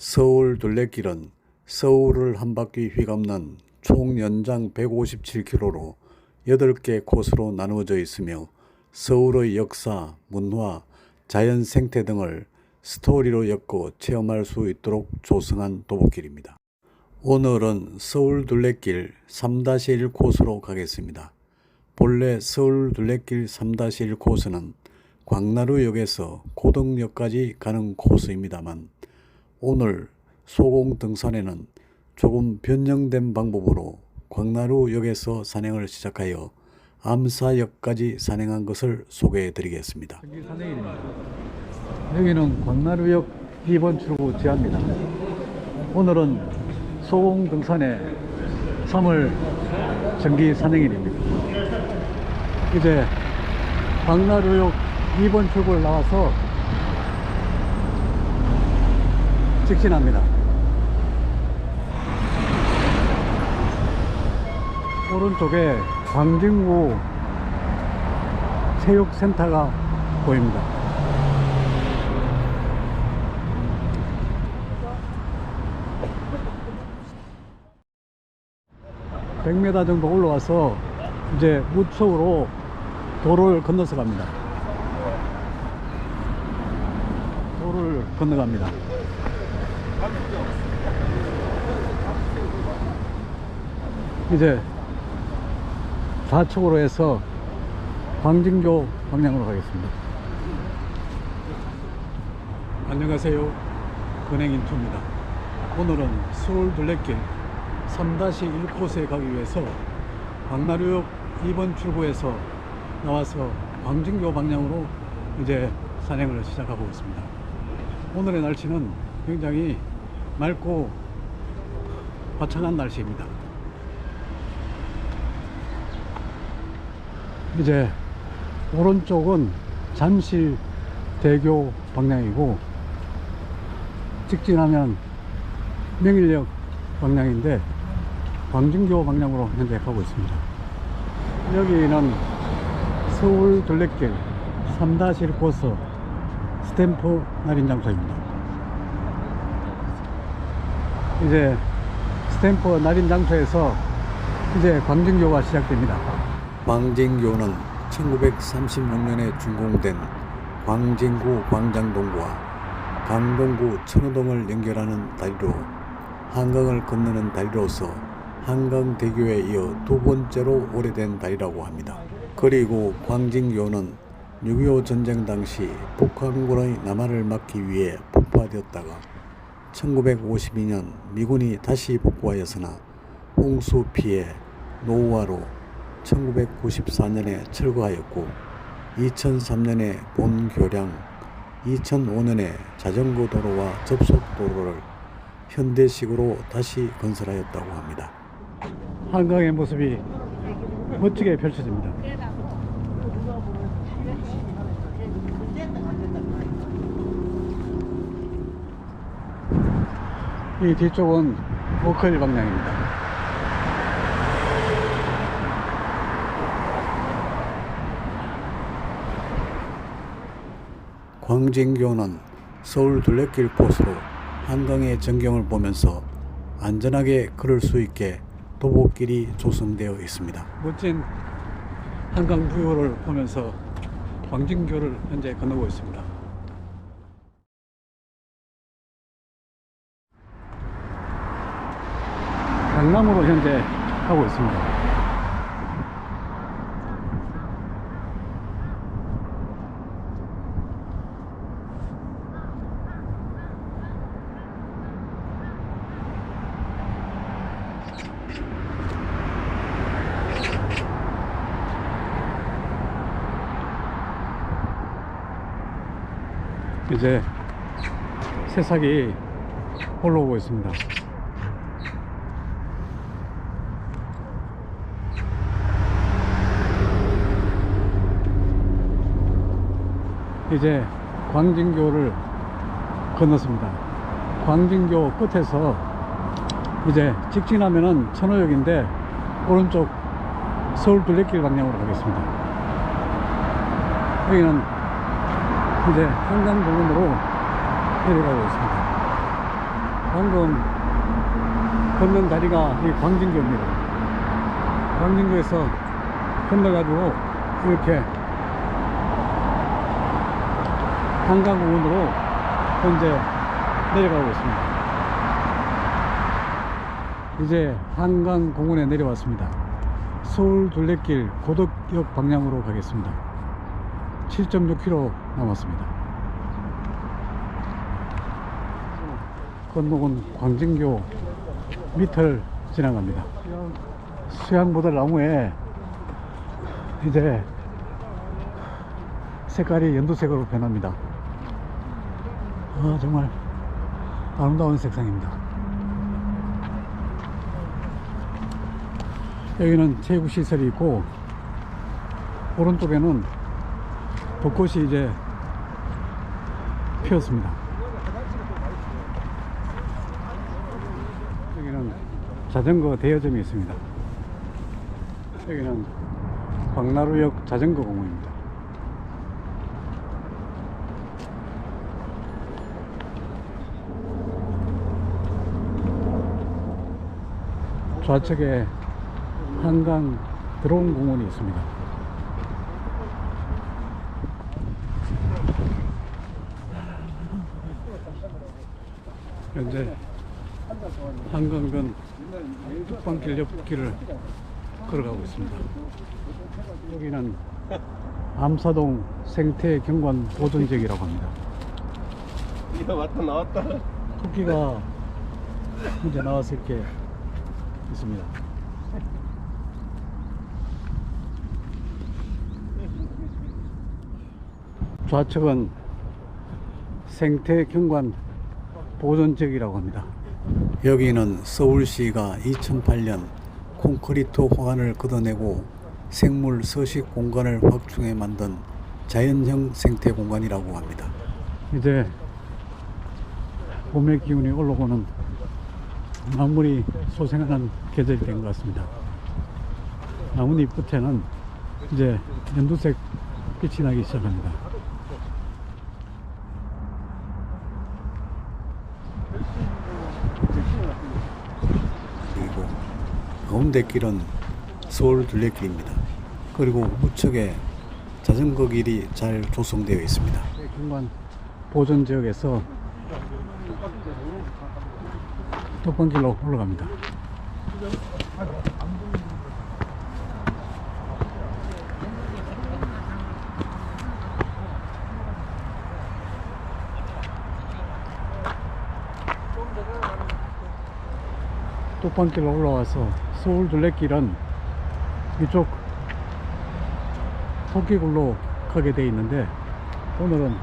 서울 둘레길은 서울을 한 바퀴 휘감는 총 연장 157km로 8개 코스로 나누어져 있으며 서울의 역사, 문화, 자연 생태 등을 스토리로 엮어 체험할 수 있도록 조성한 도보길입니다. 오늘은 서울 둘레길 3-1 코스로 가겠습니다. 본래 서울 둘레길 3-1 코스는 광나루역에서 고등역까지 가는 코스입니다만 오늘 소공 등산에는 조금 변형된 방법으로 광나루역에서 산행을 시작하여 암사역까지 산행한 것을 소개해 드리겠습니다. 여기는 광나루역 2번 출구 지하입니다. 오늘은 소공 등산의 3월 정기 산행일입니다. 이제 광나루역 2번 출구를 나와서 직진합니다. 오른쪽에 광진구 체육센터가 보입니다. (100m) 정도 올라와서 이제 우측으로 도로를 건너서 갑니다. 도로를 건너갑니다. 이제 좌측으로 해서 광진교 방향으로 가겠습니다. 안녕하세요. 근행인투입니다. 오늘은 서울 둘레길 3-1 코스에 가기 위해서 광나루역 2번 출구에서 나와서 광진교 방향으로 이제 산행을 시작하고 있습니다. 오늘의 날씨는 굉장히 맑고 화창한 날씨입니다. 이제 오른쪽은 잠실 대교 방향이고 직진하면 명일역 방향인데 광진교 방향으로 현재 가고 있습니다. 여기는 서울 둘레길 3-1 코스 스탬프 날인 장소입니다. 이제 스탬프 날인 장소에서 이제 광진교가 시작됩니다. 광진교는 1936년에 준공된 광진구 광장동과 강동구 천호동을 연결하는 다리로 한강을 건너는 다리로서 한강대교에 이어 두 번째로 오래된 다리라고 합니다. 그리고 광진교는 6.25 전쟁 당시 북한군의 남하를 막기 위해 폭파되었다가 1952년 미군이 다시 복구하였으나 홍수 피해 노후화로 1994년에 철거하였고 2003년에 본교량 2005년에 자전거 도로와 접속 도로를 현대식으로 다시 건설하였다고 합니다. 한강의 모습이 멋지게 펼쳐집니다. 이 뒤쪽은 워커힐 방향입니다. 광진교는 서울 둘레길 코스로 한강의 전경을 보면서 안전하게 걸을 수 있게 도보길이 조성되어 있습니다. 멋진 한강 뷰를 보면서 광진교를 현재 건너고 있습니다. 강남으로 현재 가고 있습니다. 이제 새싹이 올라오고 있습니다. 이제 광진교를 건넜습니다. 광진교 끝에서 이제 직진하면은 천호역인데 오른쪽 서울 둘레길 방향으로 가겠습니다. 여기는 이제 한강 공원으로 내려가고 있습니다. 방금 걷는 다리가 이 광진교입니다. 광진교에서 건너가지고 이렇게 한강공원으로 현재 내려가고 있습니다. 이제 한강공원에 내려왔습니다. 서울 둘레길 고덕역 방향으로 가겠습니다. 7.6km 남았습니다. 건너온 광진교 밑을 지나갑니다. 수양보들 나무에 이제 색깔이 연두색으로 변합니다. 아, 정말 아름다운 색상입니다. 여기는 체육시설이 있고, 오른쪽에는 벚꽃이 이제 피었습니다. 여기는 자전거 대여점이 있습니다. 여기는 광나루역 자전거 공원입니다. 좌측에 한강 드론 공원이 있습니다. 현재 한강변 북방길 옆길을 걸어가고 있습니다. 여기는 암사동 생태경관 보존지역이라고 합니다. 야 왔다 나왔다 토끼가 현재 나와서 이렇게 있습니다. 좌측은 생태경관 보존지역이라고 합니다. 여기는 서울시가 2008년 콘크리트 호환을 걷어내고 생물 서식 공간을 확충해 만든 자연형 생태 공간이라고 합니다. 이제 봄의 기운이 올라오는 나물이 소생하는 계절이 된 것 같습니다. 나뭇잎 끝에는 이제 연두색 빛이 나기 시작합니다. 그리고 가운데 길은 서울 둘레길입니다. 그리고 우측에 자전거 길이 잘 조성되어 있습니다. 보존 지역에서 덕번길로 올라갑니다. 뚝방길로 올라와서 서울 둘레길은 이쪽 토끼굴로 가게 되어 있는데 오늘은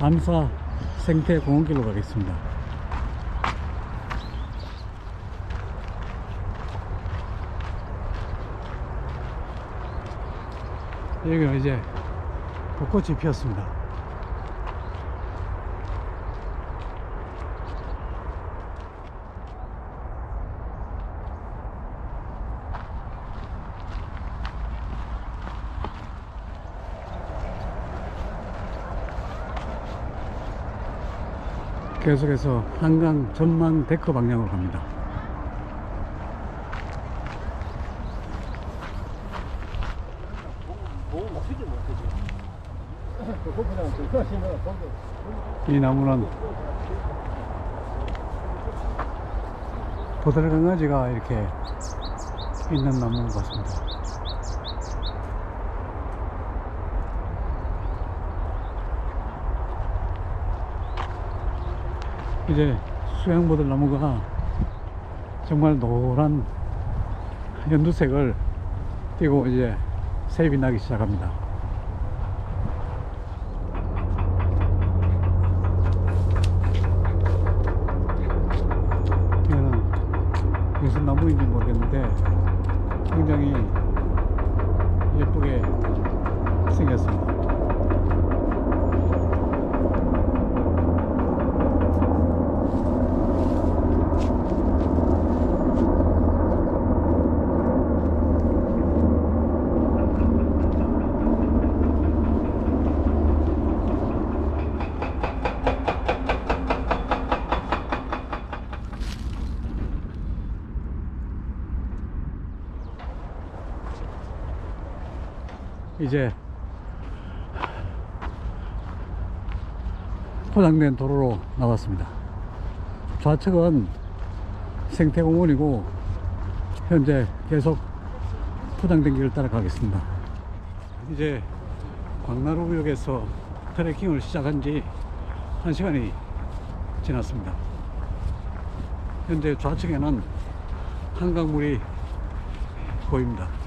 암사 생태 공원길로 가겠습니다. 여기가 이제 벚꽃이 피었습니다. 계속해서 한강 전망 데크 방향으로 갑니다. 이 나무는 보들강아지가 이렇게 있는 나무인 것 같습니다. 이제 수양보들 나무가 정말 노란 연두색을 띠고 이제 새입이 나기 시작합니다. 이거는 무슨 나무인지 모르겠는데 굉장히 예쁘게 생겼습니다. 이제 포장된 도로로 나왔습니다. 좌측은 생태공원이고 현재 계속 포장된 길을 따라 가겠습니다. 이제 광나루역에서 트레킹을 시작한 지 1시간이 지났습니다. 현재 좌측에는 한강물이 보입니다.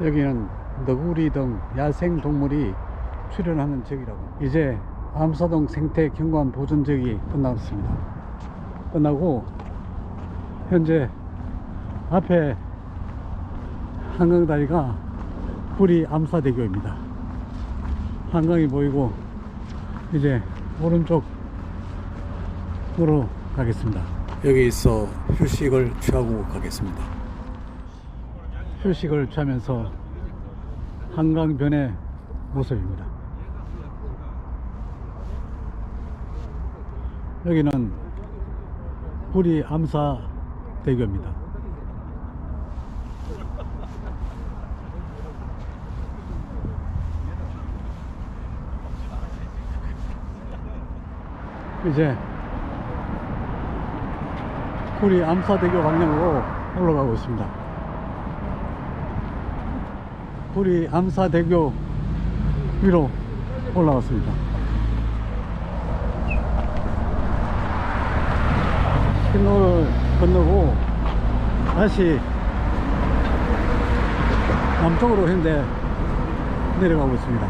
여기는 너구리 등 야생 동물이 출현하는 지역이라고. 이제 암사동 생태 경관 보존 지역이 끝났습니다. 끝나고 현재 앞에 한강다리가 뿌리 암사대교입니다. 한강이 보이고 이제 오른쪽으로 가겠습니다. 여기 있어 휴식을 취하고 가겠습니다. 휴식을 취하면서 한강변의 모습입니다. 여기는 뿌리 암사 대교입니다. 이제 뿌리 암사대교 방향으로 올라가고 있습니다. 뿌리 암사대교 위로 올라왔습니다. 신호를 건너고 다시 남쪽으로 현재 내려가고 있습니다.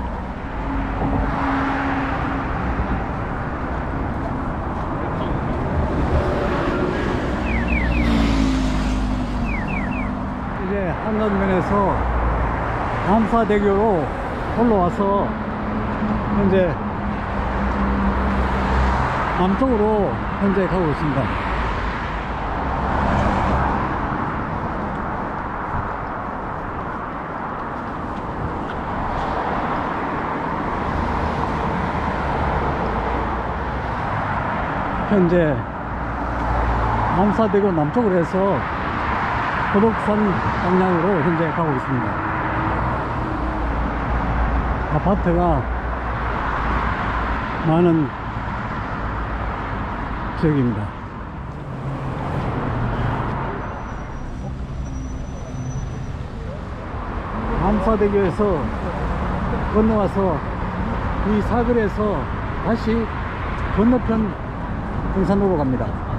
이제 한강면에서 암사대교로 올라와서 현재 남쪽으로 현재 가고 있습니다. 현재 암사대교 남쪽으로 해서 고덕산 방향으로 현재 가고 있습니다. 아파트가 많은 지역입니다. 암사대교에서 건너와서 이 사거리에서 다시 건너편 등산로로 갑니다.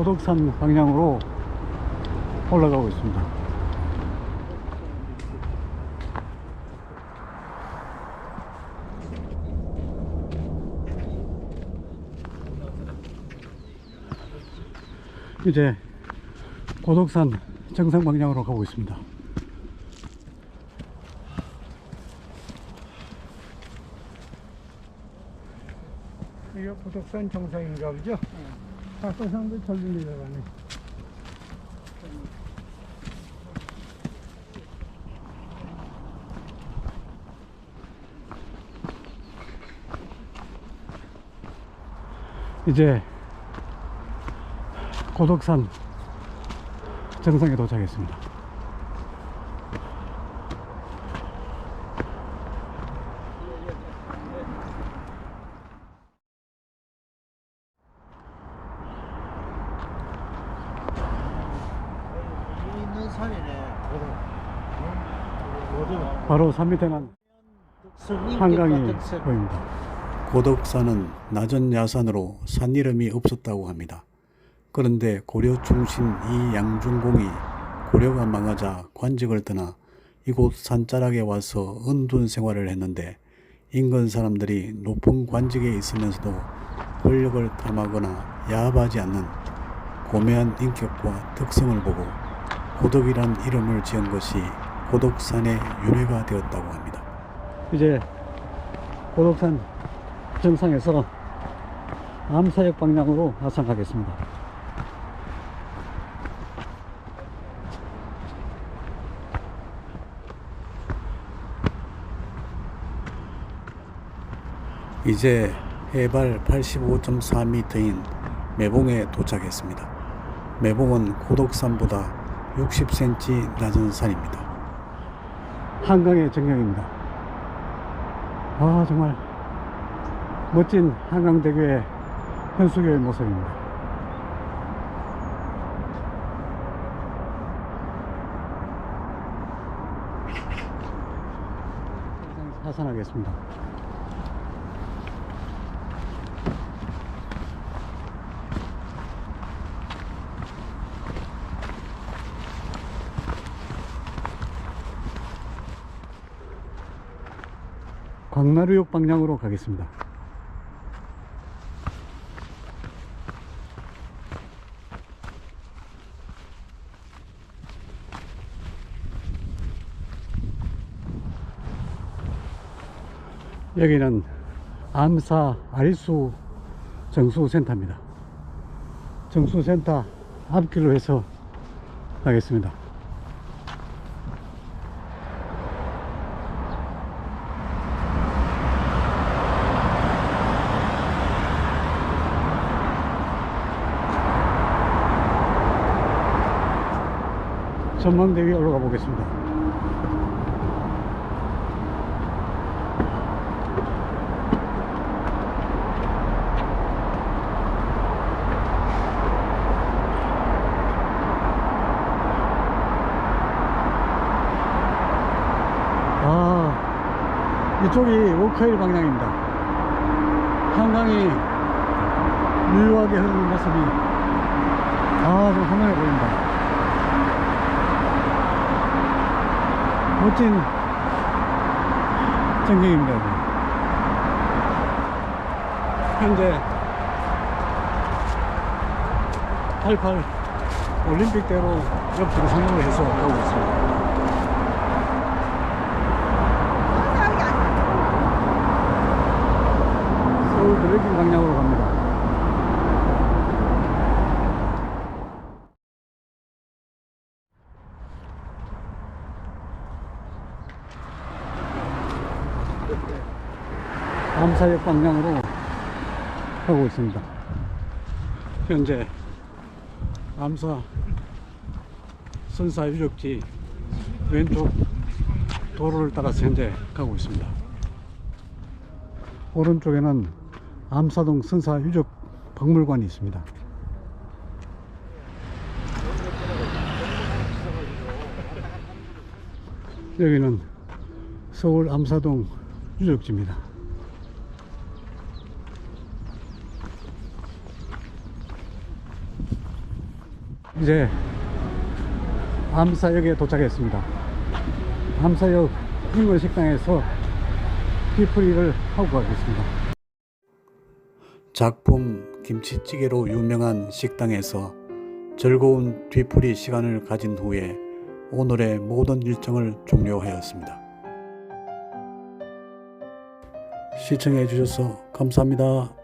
고덕산 방향으로 올라가고 있습니다. 이제 고덕산 정상 방향으로 가고 있습니다. 이거 고덕산 정상인가 보죠? 박도상도 절로 내려가네. 이제 고덕산 정상에 도착했습니다. 있는 산이네. 산 밑에는 한강이 보입니다. 고덕산은 낮은 야산으로 산 이름이 없었다고 합니다. 그런데 고려 충신 이 양중공이 고려가 망하자 관직을 떠나 이곳 산자락에 와서 은둔 생활을 했는데 인근 사람들이 높은 관직에 있으면서도 권력을 탐하거나 야합하지 않는 고매한 인격과 특성을 보고 고덕이란 이름을 지은 것이 고덕산의 유래가 되었다고 합니다. 이제 고덕산 정상에서 암사역 방향으로 하산하겠습니다. 이제 해발 85.4m인 매봉에 도착했습니다. 매봉은 고덕산보다 60cm 낮은 산입니다. 한강의 전경입니다. 아 정말 멋진 한강대교의 현수교의 모습입니다. 하산하겠습니다. 광나루역 방향으로 가겠습니다. 여기는 암사 아리수 정수센터입니다. 정수센터 앞길로 해서 가겠습니다. 전망대 위에 올라가 보겠습니다. 아, 이쪽이 워커힐 방향입니다. 한강이 유유하게 흐르는 모습이 아, 좀 화면에 보인다. 멋진 전경입니다. 현재 88 올림픽대로 옆으로 상영을 해서 가고 있습니다. 서울 드래깅 방향으로 암사역 방향으로 가고 있습니다. 현재 암사 선사 유적지 왼쪽 도로를 따라서 현재 가고 있습니다. 오른쪽에는 암사동 선사 유적 박물관이 있습니다. 여기는 서울 암사동 유적지입니다. 이제 암사역에 도착했습니다. 암사역 인물 식당에서 뒤풀이를 하고 가겠습니다. 작품 김치찌개로 유명한 식당에서 즐거운 뒤풀이 시간을 가진 후에 오늘의 모든 일정을 종료하였습니다. 시청해 주셔서 감사합니다.